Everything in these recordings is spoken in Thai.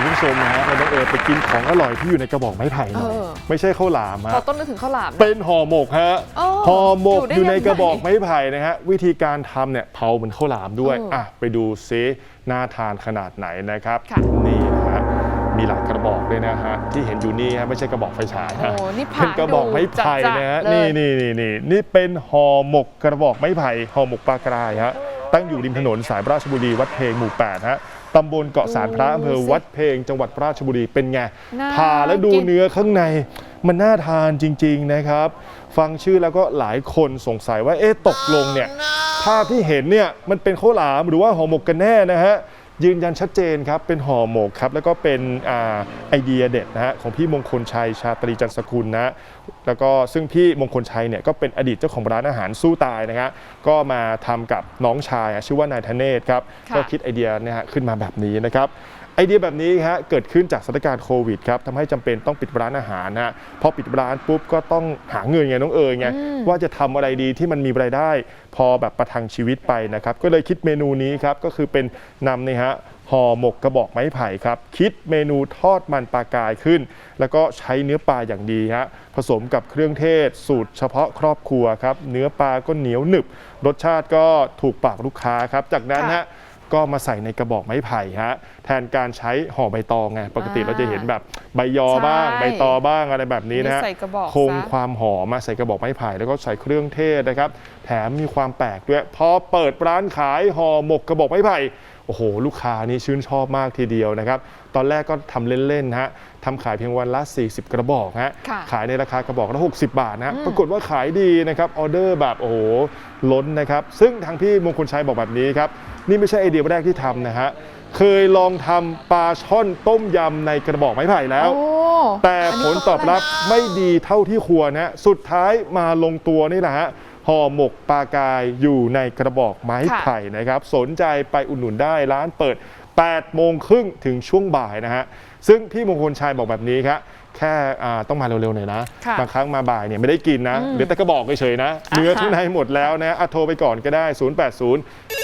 คุณผู้ชมนะฮะเราต้องเออไปกินของอร่อยที่อยู่ในกระบอกไม้ไผ่หน่อยเออ ไม่ใช่ข้าวหลามพอฮะต้นนึกถึงข้าวหลามนะ เป็นห่อหมกฮะอ๋อห่อหมกอยู่ได้อยู่ในยังไงกระบอกไม้ไผ่นะฮะวิธีการทำเนี่ยเผาเหมือนข้าวหลามด้วยเอออ่อะไปดูซิน่าทานขนาดไหนนะครับค่ะ นี่นะฮะมีหลายกระบอกเลยนะฮะที่เห็นอยู่นี่ฮะไม่ใช่กระบอกไฟฉายฮะโอ้นี่ผ่าเป็นกระบอกไม้ไผ่ดูจัดๆนะฮะเลยนี่นี่นี่นี่นี่เป็นห่อหมกกระบอกไม้ไผ่ห่อหมกปลากรายฮะตั้งอยู่ริมถนนสายราชบุรีวัดเพลงหมู่8ฮะ ตำบลเกาะสารพระอำเภอวัดเพลงจังหวัดราชบุรีเป็นไงน่าผ่าแล้วดูกินเนื้อข้างในมันน่าทานจริง ๆนะครับ ฟังชื่อแล้วก็หลายคนสงสัยว่าเอ๊ะตกลงเนี่ยภาพที่เห็นเนี่ยมันเป็นข้าวหลามหรือว่าห่อหมกกันแน่นะฮะ ยืนยันชัดเจนครับเป็นห่อหมกครับแล้วก็เป็นอไอเดียเด็ดนะฮะของพี่มงคลชัยชาตรีจันสกุลนะแล้วก็ซึ่งพี่มงคลชัยเนี่ยก็เป็นอดีตเจ้าของร้านอาหารสู้ตายนะฮะก็มาทำกับน้องชายชื่อว่านายธเนศครับก็คิดไอเดียเนี่ยฮะขึ้นมาแบบนี้นะครับ ไอเดียแบบนี้ฮะเกิดขึ้นจากสถานการณ์โควิดครับทำให้จำเป็นต้องปิดร้านอาหารนะฮะพอปิดร้านปุ๊บก็ต้องหาเงินไงน้องเอ๋ยไงอืมว่าจะทำอะไรดีที่มันมีรายได้ พอแบบประทังชีวิตไปนะครับ ก็เลยคิดเมนูนี้ครับก็คือเป็นนำนี่ฮะห่อหมกกระบอกไม้ไผ่ครับ คิดเมนูทอดมันปลากายขึ้น แล้วก็ใช้เนื้อปลาอย่างดีฮะผสมกับเครื่องเทศ สูตรเฉพาะครอบครัวครับเนื้อปลาก็เหนียวหนึบ รสชาติก็ถูกปากลูกค้าครับจากนั้นฮะ ก็มาใส่ในกระบอกไม้ไผ่ฮะแทนการใช้ห่อใบตองไงปกติอ่าเราจะเห็นแบบใบยอบ้างใช่ใบตอบ้างอะไรแบบนี้นะฮะนี่ใส่กระบอกคงซะความหอมมาใส่กระบอกไม้ไผ่แล้วก็ใส่เครื่องเทศนะครับ แถมมีความแปลกด้วยพอเปิดร้านขายห่อหมกกระบอกไม้ไผ่โอ้โห ลูกค้านี่ชื่นชอบมากทีเดียวนะครับ ตอนแรกก็ทำเล่นๆฮะทำขายเพียงวันละ 40 กระบอกฮะค่ะขายในราคากระบอกละ60 บาทนะฮะอืมปรากฏว่าขายดีนะครับออเดอร์แบบโอ้โหล้นนะครับ ซึ่งทางพี่มงคลชัยบอกแบบนี้ครับ นี่ไม่ใช่ไอเดียแรกที่ทำนะฮะเคยลองทำปลาช่อนต้มยำในกระบอกไม้ไผ่แล้วโอ้แต่ผลตอบรับไม่ดีเท่าที่ควรนะสุดท้ายมาลงตัวนี่แหละฮะ ห่อหมกปลากายอยู่ในกระบอกไม้ไผ่นะครับ สนใจไปอุดหนุนได้ร้านเปิด 8 โมงครึ่งถึงช่วงบ่ายนะฮะ ซึ่งพี่มงคลชัยบอกแบบนี้ครับแค่อ่าต้องมาเร็วๆหน่อยนะค่ะบางครั้งมาบ่ายเนี่ยไม่ได้กินนะอืมเหลือแต่กระบอกเฉยๆนะเนื้อข้างในหมดแล้วนะอะโทรไปก่อนก็ได้ 080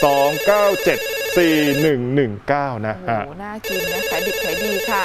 297 4119 นะโอ้ฮะโหน่ากินนะขายดิบขายดีค่ะ